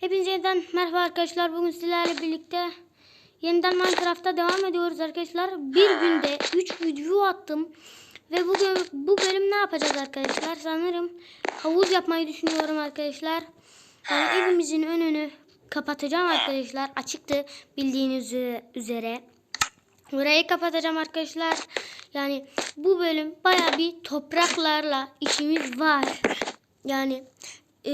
Hepinize yeniden merhaba arkadaşlar. Bugün sizlerle birlikte yeniden Minecraft'ta devam ediyoruz arkadaşlar. Bir günde 3 video attım. Ve bugün bu bölüm ne yapacağız arkadaşlar? Sanırım havuz yapmayı düşünüyorum arkadaşlar. Yani evimizin önünü kapatacağım arkadaşlar. Açıktı bildiğiniz üzere. Burayı kapatacağım arkadaşlar. Yani bu bölüm baya bir topraklarla işimiz var. Yani e,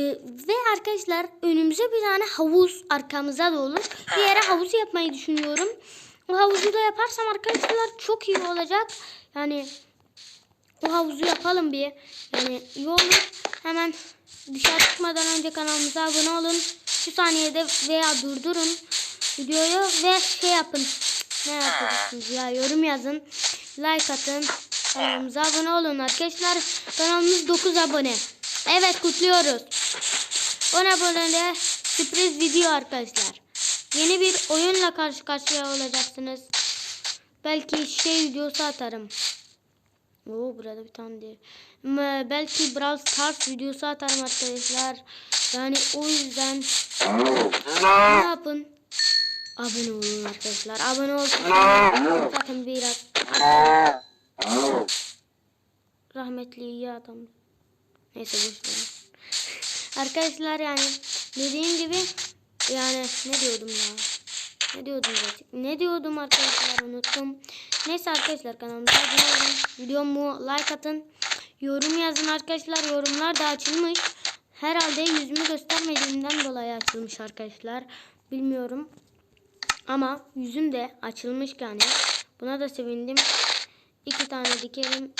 ve arkadaşlar önümüze bir tane havuz arkamıza da olur. Bir yere havuz yapmayı düşünüyorum. O havuzu da yaparsam arkadaşlar çok iyi olacak. Yani o havuzu yapalım bir. Yani iyi olur. Hemen dışarı çıkmadan önce kanalımıza abone olun. Şu saniyede veya durdurun videoyu ve şey yapın. Ne yapacaksınız ya yorum yazın. Like atın. Kanalımıza abone olun arkadaşlar. Kanalımız 9 abone. Evet kutluyoruz. 10 abonede sürpriz video arkadaşlar. Yeni bir oyunla karşı karşıya olacaksınız. Belki şey videosu atarım. Oo burada bir tane değil. Belki Brawl Stars videosu atarım arkadaşlar. Yani o yüzden ne yapın? Abone olun arkadaşlar. Abone olun. Zaten biraz rahmetli iyi adam. Neyse boş verin. Arkadaşlar yani dediğim gibi yani ne diyordum ya? Ne diyordum zaten? Ne diyordum arkadaşlar unuttum. Neyse arkadaşlar kanalımıza abone olun. Videomu like atın. Yorum yazın arkadaşlar. Yorumlar da açılmış. Herhalde yüzümü göstermediğimden dolayı açılmış arkadaşlar. Bilmiyorum. Ama yüzüm de açılmış yani. Buna da sevindim. İki tane dikelim.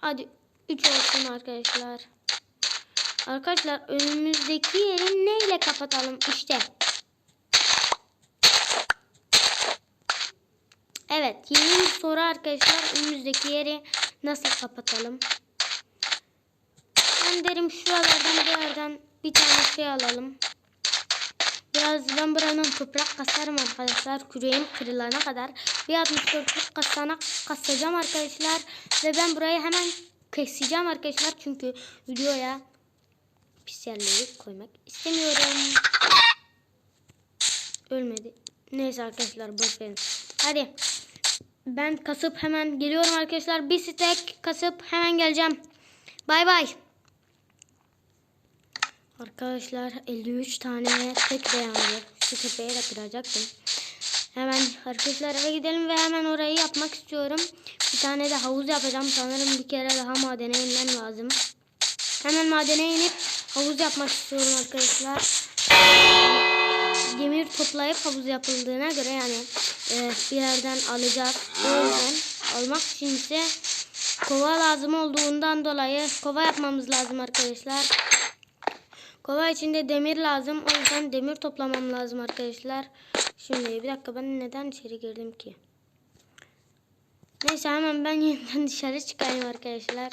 Hadi üç olsun arkadaşlar. Arkadaşlar önümüzdeki yeri neyle kapatalım? İşte. Evet yeni bir soru arkadaşlar. Önümüzdeki yeri nasıl kapatalım? Ben derim şuralardan bir yerden bir tane şey alalım. Biraz ben buranın toprak kasarım arkadaşlar. Küreğim kırılana kadar. Bir 64'lük kasana kasacağım arkadaşlar. Ve ben burayı hemen keseceğim arkadaşlar. Çünkü videoya pis yerleri koymak istemiyorum. Ölmedi. Neyse arkadaşlar boş verin. Hadi. Ben kasıp hemen geliyorum arkadaşlar. Bir stek kasıp hemen geleceğim. Bay bay. Arkadaşlar 53 tane tek dayandı. Şu tepeye de kıracaktım. Hemen eve gidelim ve hemen orayı yapmak istiyorum. Bir tane de havuz yapacağım. Sanırım bir kere daha madene inmem lazım. Hemen madene inip havuz yapmak istiyorum arkadaşlar. Demir toplayıp havuz yapıldığına göre yani e, bir yerden alacağız. O yüzden almak için ise kova lazım olduğundan dolayı kova yapmamız lazım arkadaşlar. Kova içinde demir lazım. O yüzden demir toplamam lazım arkadaşlar. Şimdi bir dakika ben neden içeri girdim ki? Neyse hemen ben yeniden dışarı çıkayım arkadaşlar.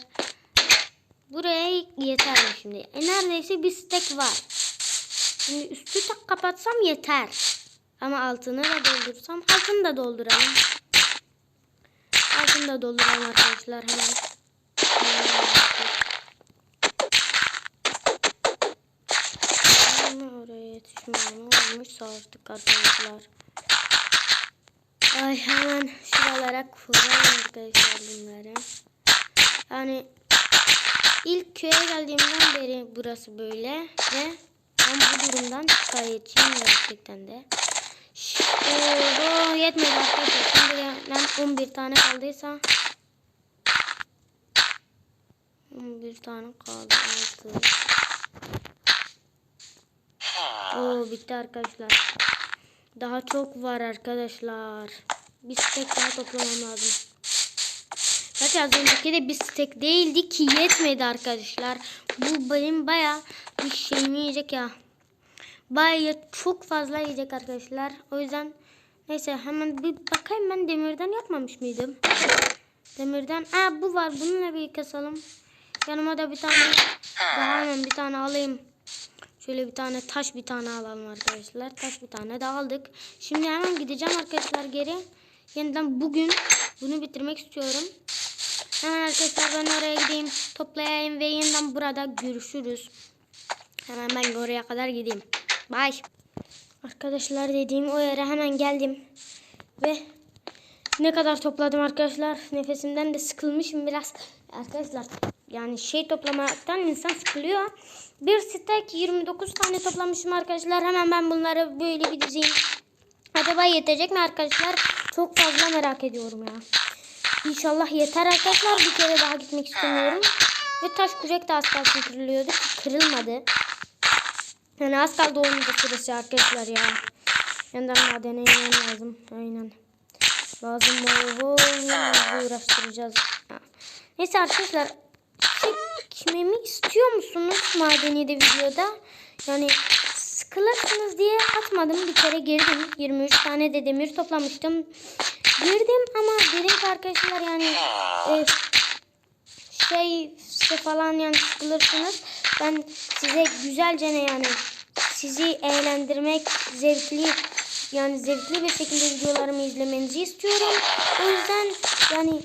Buraya yeter mi şimdi? E neredeyse bir stek var. Şimdi üstü tak kapatsam yeter. Ama altını da doldursam altını da dolduralım. Altını da dolduralım arkadaşlar hemen. Ama oraya artık arkadaşlar. Ay hemen şuralara koyalım arkadaşlar bunları. Yani ilk köye geldiğimden beri burası böyle ve ben bu durumdan şikayetçiyim gerçekten de. Oo, yetmedi arkadaşlar. Şimdi ben 11 tane kaldıysa 11 tane kaldı. 6 Oo bitti arkadaşlar. Daha çok var arkadaşlar. Bir stek daha toplamam lazım. Zaten az önceki de bir stek değildi ki yetmedi arkadaşlar. Bu benim baya bir şeyimi yiyecek ya. Baya çok fazla yiyecek arkadaşlar. O yüzden neyse hemen bir bakayım ben demirden yapmamış mıydım? Demirden. Aa bu var. Bununla bir kasalım. Yanıma da bir tane daha hemen bir tane alayım. Şöyle bir tane taş bir tane alalım arkadaşlar. Taş bir tane de aldık. Şimdi hemen gideceğim arkadaşlar geri. Yeniden bugün bunu bitirmek istiyorum. Hemen arkadaşlar ben oraya gideyim. Toplayayım ve yeniden burada görüşürüz. Hemen ben oraya kadar gideyim. Bay. Arkadaşlar dediğim o yere hemen geldim. Ve ne kadar topladım arkadaşlar. Nefesimden de sıkılmışım biraz. Arkadaşlar yani şey toplamaktan insan sıkılıyor. Bir stack 29 tane toplamışım arkadaşlar. Hemen ben bunları böyle bir dizeyim. Acaba yetecek mi arkadaşlar? Çok fazla merak ediyorum ya. İnşallah yeter arkadaşlar. Bir kere daha gitmek istemiyorum. Ve taş kürek de az kalsın kırılıyordu. Kırılmadı. Yani az kaldı onun da arkadaşlar ya. Yandan madene inmem lazım. Aynen. Lazım oho uğraştıracağız. Ha. Neyse arkadaşlar çekmemi istiyor musunuz madeni de videoda? Yani sıkılırsınız diye atmadım. Bir kere girdim. 23 tane de demir toplamıştım. Girdim ama ki arkadaşlar yani e, şey falan yani sıkılırsınız. Ben size güzelce ne yani sizi eğlendirmek zevkli yani zevkli bir şekilde videolarımı izlemenizi istiyorum. O yüzden yani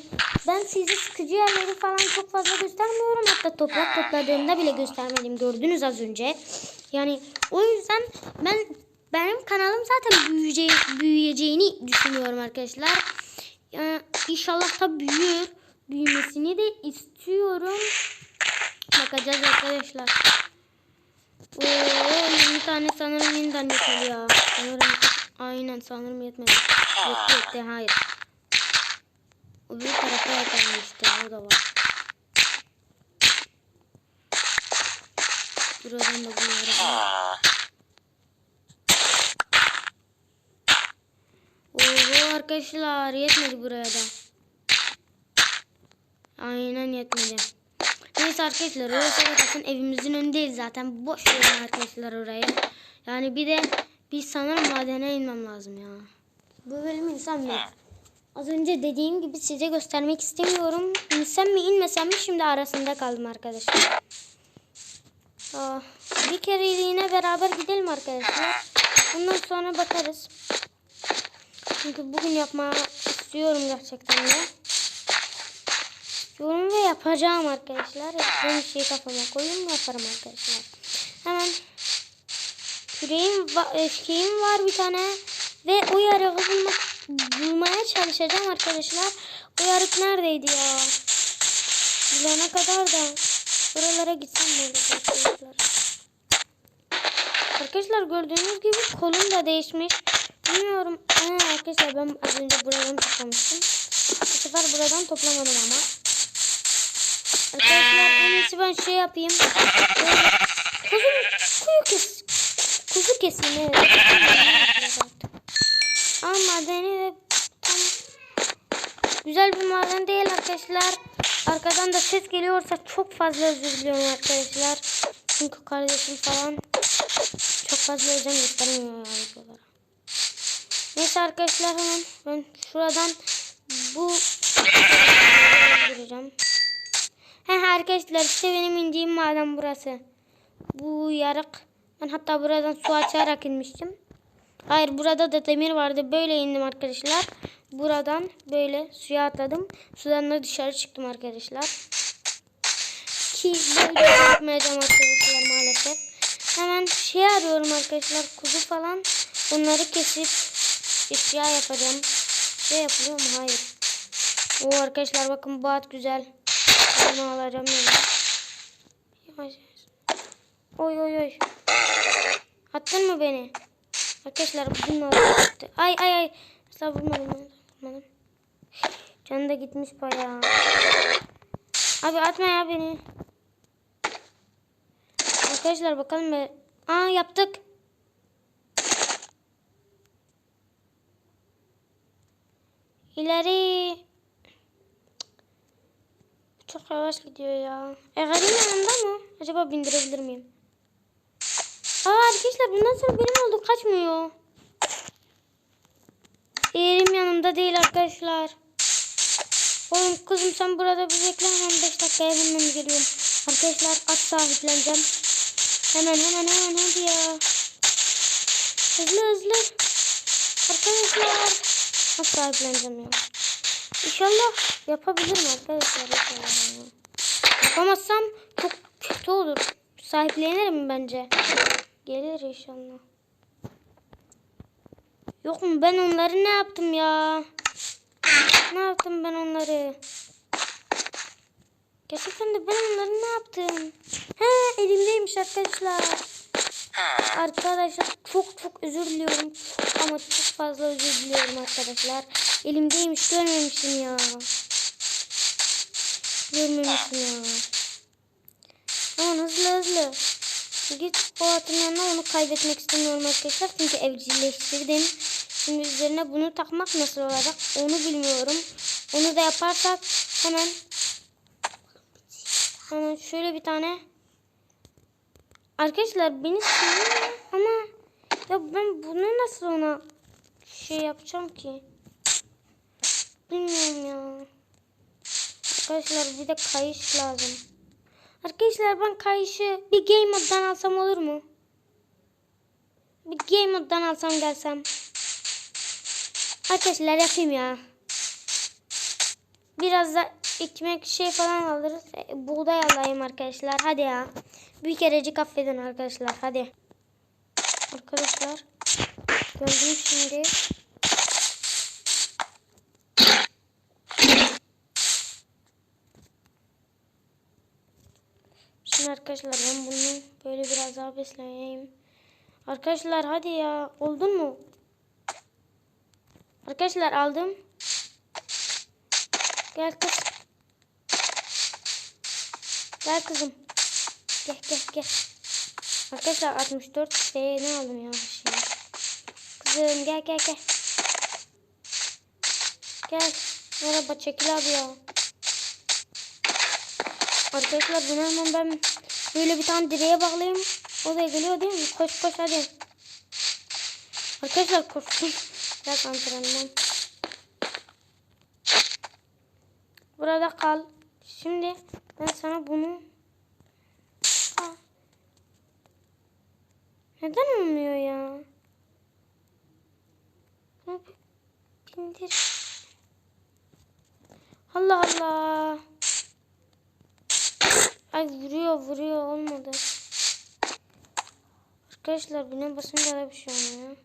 ben sizi sıkıcı yerleri falan çok fazla göstermiyorum. Hatta toprak topladığımda bile göstermedim. Gördünüz az önce. Yani o yüzden ben benim kanalım zaten büyüyeceği, büyüyeceğini düşünüyorum arkadaşlar. Yani inşallah da büyür. Büyümesini de istiyorum. Bakacağız arkadaşlar. Oo, 20 tane sanırım yeniden yeter ya. Sanırım aynen sanırım yetmedi. Yetti yetti hayır. O bir tarafa yakalım işte o da var. Buradan da bunları Oo arkadaşlar yetmedi buraya da. Aynen yetmedi. Neyse arkadaşlar orası zaten evimizin önündeyiz zaten. Boş verin arkadaşlar orayı. Yani bir de bir sanırım madene inmem lazım ya. Bu bölüm insan mı? Az önce dediğim gibi size göstermek istemiyorum. İnsem mi inmesem mi şimdi arasında kaldım arkadaşlar. Aa, bir kere yine beraber gidelim arkadaşlar. Ondan sonra bakarız. Çünkü bugün yapmak istiyorum gerçekten de. Yorum ve yapacağım arkadaşlar. Ben bir şey kafama koyayım yaparım arkadaşlar. Hemen küreğim şeyim var bir tane. Ve o yarığı bulmak, bulmaya çalışacağım arkadaşlar. O yarık neredeydi ya? Bulana kadar da buralara gitsem böyle arkadaşlar. Arkadaşlar gördüğünüz gibi kolum da değişmiş. Bilmiyorum. Aa, arkadaşlar ben az önce buradan toplamıştım. Bu sefer buradan toplamadım ama. Arkadaşlar en iyisi ben şey yapayım. Kuzu, kuyu kes, kuzu keseyim evet. Ama madeni de tam güzel bir maden değil arkadaşlar. Arkadan da ses geliyorsa çok fazla özür diliyorum arkadaşlar. Çünkü kardeşim falan çok fazla özen göstermiyor videolara. Neyse arkadaşlar hemen ben şuradan bu gireceğim. He arkadaşlar işte benim indiğim maden burası. Bu yarık. Ben hatta buradan su açarak inmiştim. Hayır burada da demir vardı. Böyle indim arkadaşlar. Buradan böyle suya atladım. Sudan da dışarı çıktım arkadaşlar. Ki böyle yapmayacağım arkadaşlar maalesef. Hemen şey arıyorum arkadaşlar. Kuzu falan. Bunları kesip eşya yapacağım. Şey yapılıyor mu? Hayır. O arkadaşlar bakın bu at güzel. Bunu alacağım yavaş. Oy oy oy. Attın mı beni? Arkadaşlar bununla attı. Ay ay ay. Asla vurmadım. vurmadım. Canı da gitmiş bayağı. Abi atma ya beni. Arkadaşlar bakalım be. Aa yaptık. İleri. Çok yavaş gidiyor ya. Ege'nin yanında mı? Acaba bindirebilir miyim? Arkadaşlar bundan sonra benim oldu kaçmıyor. Yerim yanımda değil arkadaşlar. Oğlum kızım sen burada bir bekle hemen 5 dakikaya hemen geliyorum. Arkadaşlar at sahipleneceğim. Hemen hemen hemen hadi ya. Hızlı hızlı. Arkadaşlar. At sahipleneceğim ya. İnşallah yapabilirim arkadaşlar. Yapamazsam çok kötü olur. Sahiplenirim bence. Gelir inşallah. Yok mu ben onları ne yaptım ya? Ne yaptım ben onları? Gerçekten de ben onları ne yaptım? He elimdeymiş arkadaşlar. Arkadaşlar çok çok özür diliyorum. Ama çok fazla özür diliyorum arkadaşlar. Elimdeymiş görmemişim ya. Görmemişim ya. Aman hızlı hızlı. Git o atın yanına onu kaybetmek istemiyorum arkadaşlar. Çünkü evcilleştirdim. Şimdi üzerine bunu takmak nasıl olacak onu bilmiyorum. Onu da yaparsak hemen hemen şöyle bir tane Arkadaşlar beni seviyor ama ya ben bunu nasıl ona şey yapacağım ki? Bilmiyorum ya. Arkadaşlar bir de kayış lazım. Arkadaşlar ben kayışı bir game moddan alsam olur mu? Bir game moddan alsam gelsem. Arkadaşlar yapayım ya. Biraz da ekmek şey falan alırız. E, buğday alayım arkadaşlar. Hadi ya. Bir kerecik affedin arkadaşlar. Hadi. Arkadaşlar. Gördüm şimdi. Şimdi arkadaşlar ben bunu böyle biraz daha besleyeyim. Arkadaşlar hadi ya. Oldun mu? Arkadaşlar aldım. Gel kız. Gel kızım. Gel gel gel. Arkadaşlar 64 şey ne aldım ya şey. Kızım gel gel gel. Gel. Merhaba çekil abi ya. Arkadaşlar bunu hemen ben böyle bir tane direğe bağlayayım. O da geliyor değil mi? Koş koş hadi. Arkadaşlar koştum. Biraz antrenman. Burada kal. Şimdi ben sana bunu Aa. Neden olmuyor ya? Bindir. Allah Allah. Ay vuruyor vuruyor olmadı. Arkadaşlar buna basınca da bir şey olmuyor.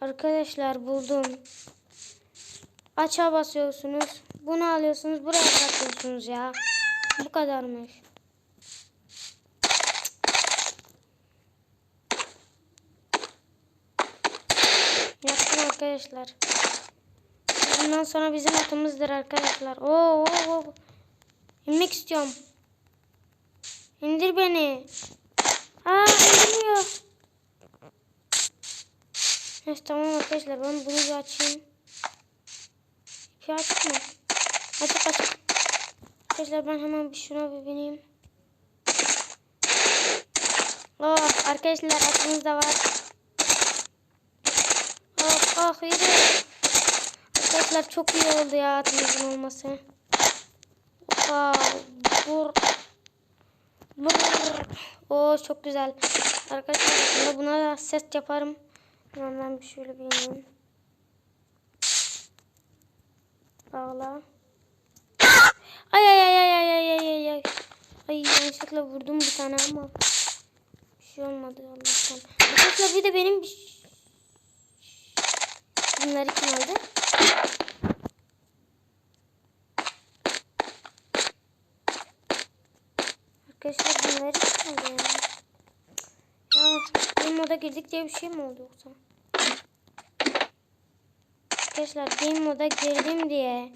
Arkadaşlar buldum. Açığa basıyorsunuz. Bunu alıyorsunuz. Buraya bırakıyorsunuz ya. Bu kadarmış. Yaptım arkadaşlar. Bundan sonra bizim atımızdır arkadaşlar. Oo, oo, oo. İnmek istiyorum. İndir beni. Aa indirmiyor. Neyse tamam arkadaşlar ben bunu bir açayım. İpi açık mı? Açık açık. Arkadaşlar ben hemen bir şuna bir bineyim. Oh arkadaşlar atımız da var. Oh oh yürü. Arkadaşlar çok iyi oldu ya atımızın olması. Oha. Bur. Bur. Oo çok güzel. Arkadaşlar aslında buna da ses yaparım. Hemen ben bir şöyle bir ineyim. Bağla. Ay ay ay ay ay ay ay ay. Ay yanlışlıkla vurdum bir tane ama. Bir şey olmadı Allah'tan. Arkadaşlar bir de benim bunları kim aldı? Arkadaşlar bunları aldı ya? Ya game moda girdik diye bir şey mi oldu yoksa? Arkadaşlar game moda girdim diye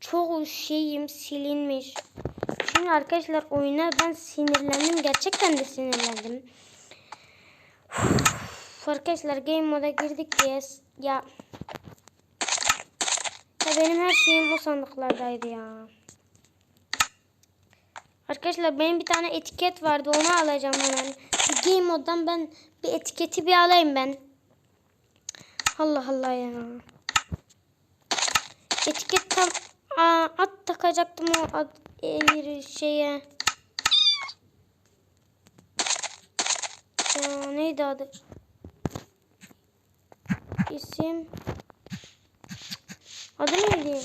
çoğu şeyim silinmiş. Şimdi arkadaşlar oyuna ben sinirlendim. Gerçekten de sinirlendim. Uf, arkadaşlar game moda girdik diye ya benim her şeyim o sandıklardaydı ya. Arkadaşlar benim bir tane etiket vardı onu alacağım hemen. Bir game moddan ben bir etiketi bir alayım ben. Allah Allah ya. Etiket tam Aa, at takacaktım o ad, e, şeye. Ya, neydi adı? İsim. Adı neydi?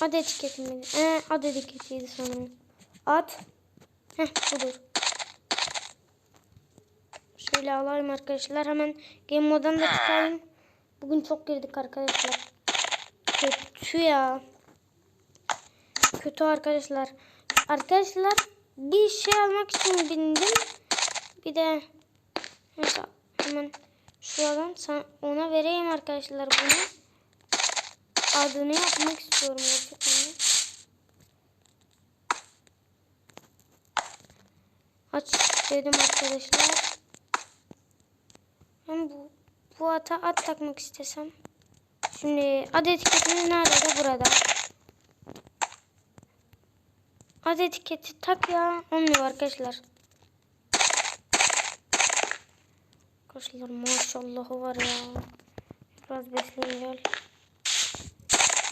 Ad etiketi miydi? Ee, ad etiketiydi sanırım. At. Heh budur. Şöyle alayım arkadaşlar. Hemen game moddan da çıkayım. Bugün çok girdik arkadaşlar. Kötü ya. Kötü arkadaşlar. Arkadaşlar bir şey almak için bindim. Bir de neyse hemen şuradan ona vereyim arkadaşlar bunu. Adını yapmak istiyorum de. Aç dedim arkadaşlar. Ben bu bu ata at takmak istesem. Şimdi ad etiketimiz nerede? Burada. Ad etiketi tak ya. Olmuyor arkadaşlar. Arkadaşlar maşallahı var ya. Biraz besleyin gel.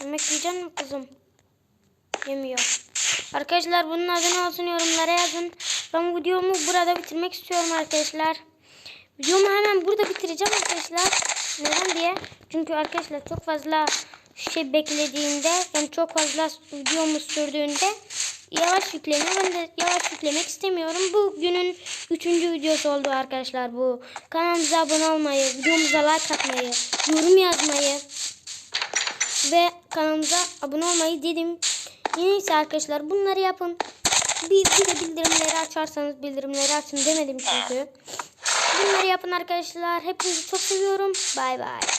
Yemek yiyecek mi kızım? Yemiyor. Arkadaşlar bunun adını olsun yorumlara yazın. Ben videomu burada bitirmek istiyorum arkadaşlar. Videomu hemen burada bitireceğim arkadaşlar. Neden diye? Çünkü arkadaşlar çok fazla şey beklediğinde yani çok fazla videomuz sürdüğünde yavaş yükleniyor. Ben de yavaş yüklemek istemiyorum. Bu günün üçüncü videosu oldu arkadaşlar bu. Kanalımıza abone olmayı, videomuza like atmayı, yorum yazmayı ve kanalımıza abone olmayı dedim. Neyse arkadaşlar bunları yapın. Bir, bir de bildirimleri açarsanız bildirimleri açın demedim çünkü. Bunları yapın arkadaşlar. Hepinizi çok seviyorum. Bay bay.